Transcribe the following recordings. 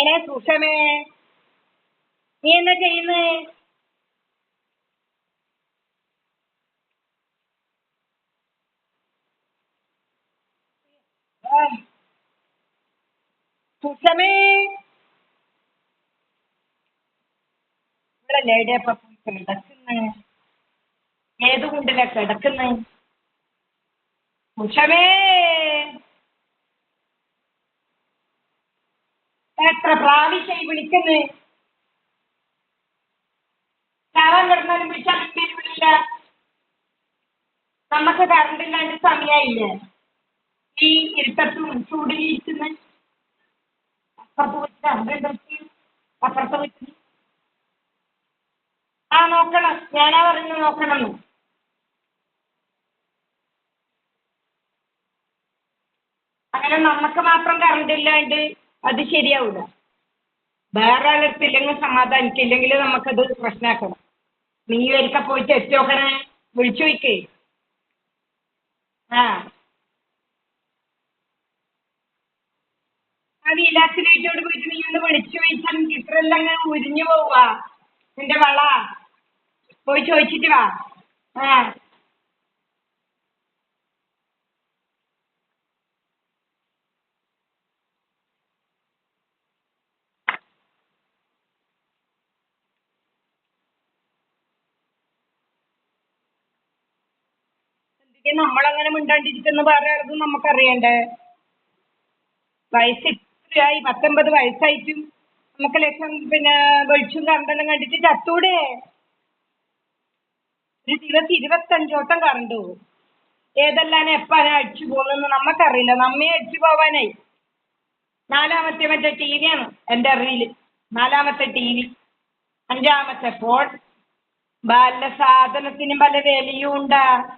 അതിനെ സുഷമേ നീ എന്താ ചെയ്യുന്നേ. സുഷമേ. ഇവിടെ ലേഡിയപ്പ കിടക്കുന്നേ. ഏത് കുണ്ടിലാ കിടക്കുന്നേ? സുഷമേ എത്ര പ്രാവശ്യമായി വിളിക്കുന്നേ. കയറാൻ കിടന്നാലും വിളിച്ചാൽ വിളില്ല നമുക്ക് കറണ്ട് ഇല്ലാണ്ട് സമയമായില്ലേ ഈ ഇരുട്ടത്തും ചൂടിലിരിക്കുന്ന അപ്പുറത്ത് വെച്ച് കറണ്ട് അപ്പുറത്ത് വെച്ച് ആ നോക്കണം. ഞാനാ പറയുന്നത് നോക്കണം. അങ്ങനെ നമുക്ക് മാത്രം കറണ്ട് ഇല്ലാണ്ട് അത് ശരിയാവില്ല വേറെ ആളെടുത്തില്ലെങ്കിൽ സമാധാനിക്കില്ലെങ്കിൽ നമുക്കത് പ്രശ്നമാക്കണം നീ ഒരിക്കൽ പോയിട്ട് എത്തി നോക്കണേ വിളിച്ചു നോക്കേ ആ. ആ വിലാസിലേറ്റോട് പോയിട്ട് നീ ഒന്ന് വിളിച്ചു ചോദിച്ചാൽ ഇത്രയെല്ലാം അങ്ങനെ ഉരിഞ്ഞു പോവാ നിന്റെ വള പോയി ചോദിച്ചിട്ട് വാ. ആ. എന്തിനാ നമ്മളങ്ങനെ മിണ്ടാണ്ടിരിക്കുന്ന വേറെ ആർക്കും നമുക്കറിയണ്ടേ? വയസ്സ് ഇത്രയായി പത്തൊമ്പത് വയസ്സായിട്ടും നമുക്ക് ലക്ഷം പിന്നെ വെളിച്ചും കറണ്ടെല്ലാം കണ്ടിട്ട് ചത്തൂടെ? ഒരു ദിവസം ഇരുപത്തഞ്ചോട്ടം കറണ്ട് പോകും ഏതെല്ലാം എപ്പാനാ അടിച്ചു പോകുന്നെന്ന് നമുക്കറിയില്ല. നമ്മെ അടിച്ചു പോവാനായി. നാലാമത്തെ മറ്റേ ടി വിയാണ് എന്റെ അറിവിൽ നാലാമത്തെ ടി വി. അഞ്ചാമത്തെ ഫോൺ. വല്ല സാധനത്തിനും പല വിലയും ഉണ്ടാ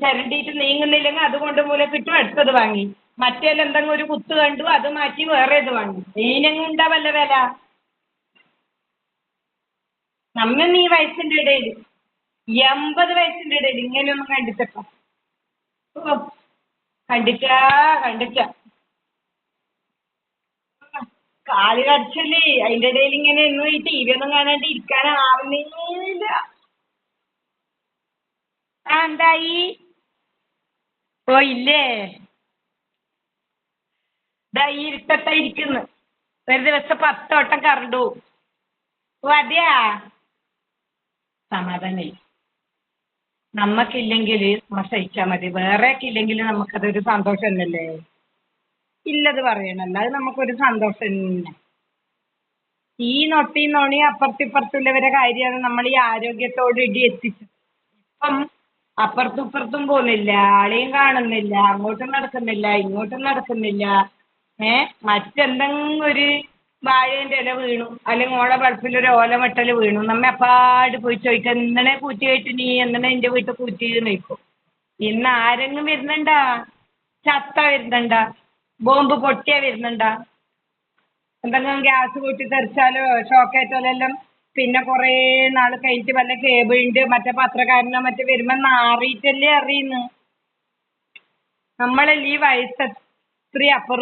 ചിരണ്ടിയിട്ട് നീങ്ങുന്നില്ലെങ്കിൽ അതുകൊണ്ട് മൂലം കിട്ടും അടുത്തത് വാങ്ങി. മറ്റേൽ എന്തെങ്കിലും ഒരു കുത്ത് കണ്ടു അത് മാറ്റി വേറെ ഇത് വാങ്ങി. ഇതിനെങ്ങും ഉണ്ടാവല്ല വില? നമ്മൾ നീ വയസ്സിന്റെ ഇടയിൽ. എൺപത് വയസ്സിന്റെ ഇടയിൽ ഇങ്ങനെയൊന്നും കണ്ടിട്ടപ്പ ഓ കാൽ കടിച്ചല്ലേ? അതിന്റെ ഇടയിൽ ഇങ്ങനെ ഒന്നും ഈ ടി വി ഒന്നും കാണാണ്ട് ഇരിക്കാനാവുന്നില്ല. ആ എന്തായി? ഓ ഇല്ലേ? ദാ ഈ ഇരുട്ടത്താ ഇരിക്കുന്നു. ഒരു ദിവസം പത്ത് വട്ടം കറണ്ട് പോവും. ഓ അതെയാ? സമാധാനായി. നമ്മക്കില്ലെങ്കിൽ നമ്മ സഹിച്ചാ മതി. വേറെയൊക്കെ ഇല്ലെങ്കിൽ നമുക്കതൊരു സന്തോഷം തന്നെയല്ലേ? ഇല്ലത് പറയണല്ല അത് നമുക്കൊരു സന്തോഷം തന്നെ. ഈ നൊട്ടി നൊണി അപ്പുറത്തിപ്പുറത്തുള്ളവരെ കാര്യമാണ് നമ്മൾ ഈ ആരോഗ്യത്തോട് ഇടി എത്തിച്ചത്. ഇപ്പം അപ്പുറത്തും ഇപ്പുറത്തും പോകുന്നില്ല. ആളെയും കാണുന്നില്ല. അങ്ങോട്ടും നടക്കുന്നില്ല. ഇങ്ങോട്ടും നടക്കുന്നില്ല. ഏ? മറ്റെന്തെങ്കിലും ഒരു വാഴേന്റെ ഇല വീണു. അല്ലെങ്കിൽ ഓളെ വളപ്പിൽ ഒരു ഓല വെട്ടൽ വീണു. നമ്മ അപ്പാട് പോയി ചോദിക്കാം എന്തിനെ കൂറ്റിയായിട്ട് നീ? എന്തിനാ എന്റെ വീട്ടിൽ കൂറ്റിയെന്ന് ചോദിക്കും. ഇന്ന് ആരെങ്കിലും വരുന്നുണ്ടാ? ചത്ത വരുന്നുണ്ടാ? ബോംബ് പൊട്ടിയാ വരുന്നുണ്ടാ? എന്തെങ്കിലും ഗ്യാസ് കൂട്ടി തെറിച്ചാലോ? ഷോക്കേറ്റാലോ എല്ലാം? പിന്നെ കൊറേ നാൾ കഴിഞ്ഞിട്ട് വല്ല കേബിളിന്റെ മറ്റേ പത്രക്കാരനോ മറ്റേ വരുമ്പോ നാറിയിട്ടല്ലേ അറിയുന്നു. നമ്മളല്ലേ ഈ വയസ്സ്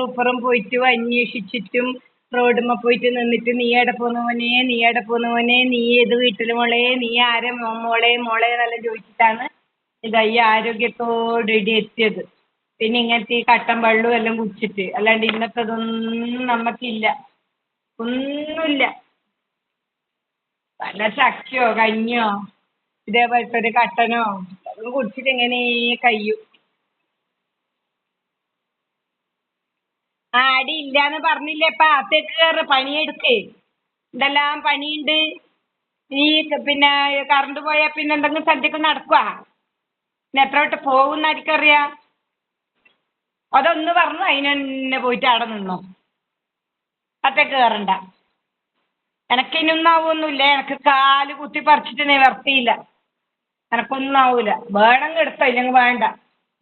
ഇപ്പുറം പോയിട്ട് അന്വേഷിച്ചിട്ടും റോഡുമ്മ പോയിട്ട് നിന്നിട്ട് നീ എവിടെ മോനെ? നീ എവിടെ മോനെ? നീ ഏത് വീട്ടിൽ മോളെ? നീ ആരെ മോളെ? മോളെ എന്നെല്ലാം ചോദിച്ചിട്ടാണ് ഇതാ ഈ ആരോഗ്യത്തോടുകൂടി എത്തിയത്. പിന്നെ ഇങ്ങനത്തെ ഈ കട്ടൻ വെള്ളവും എല്ലാം കുടിച്ചിട്ട് അല്ലാണ്ട് ഇന്നത്തതൊന്നും നമുക്കില്ല ഒന്നുമില്ല. വല്ല ചക്കയോ കഞ്ഞോ ഇതേപോലത്തെ ഒരു കട്ടനോ? കുടിച്ചിട്ട് എങ്ങനെ കഴിയും? ആടി ഇല്ലാന്ന് പറഞ്ഞില്ലേ ഇപ്പൊ അത്തേക്ക് കയറ് പണിയെടുക്ക്. എന്തെല്ലാം പണിയുണ്ട്? നീ പിന്നെ കറണ്ട് പോയാൽ പിന്നെ എന്തെങ്കിലും സദ്യക്ക് നടക്കുക പിന്നെ എത്ര വട്ടം പോകുന്ന ആർക്കറിയാം? അതൊന്ന് പറഞ്ഞു അതിനെന്നെ പോയിട്ട് അവിടെ നിന്നോ. അത്തേക്ക് കയറണ്ട എനക്ക് ഇനിയൊന്നും ആവുമൊന്നുമില്ല എനക്ക് കാൽ കുത്തി പറിച്ചിട്ട് നിവർത്തിയില്ല എനക്കൊന്നും ആവൂല. വേണമെങ്കിൽ എടുത്തോ ഇല്ലെങ്കിൽ വേണ്ട.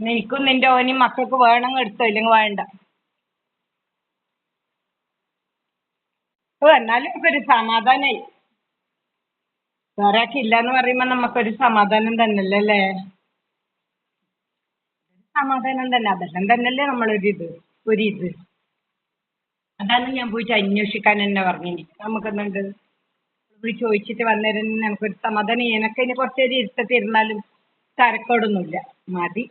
നിനക്കും നിന്റെ ഓനും മക്കൾക്ക് വേണമെങ്കിൽ എടുത്തോ ഇല്ലെങ്കിൽ വേണ്ട. എന്നാലും നമുക്കൊരു സമാധാനായി. വേറെ ആർക്കും ഇല്ലാന്ന് പറയുമ്പോ നമുക്കൊരു സമാധാനം തന്നെയല്ലേ അല്ലേ സമാധാനം തന്നെ. അതെല്ലാം തന്നെയല്ലേ നമ്മളൊരിത് ഒരിത്. അതാണ് ഞാൻ പോയിട്ട് അന്വേഷിക്കാൻ തന്നെ പറഞ്ഞത് നമുക്ക് എന്നുണ്ട് പോയി ചോദിച്ചിട്ട് വന്നേരം നമുക്കൊരു സമാധാനം. എനക്ക് ഇനി കുറച്ച് നേരം ഇരുത്തത്തിരുന്നാലും തരക്കേടൊന്നുമില്ല. മതി.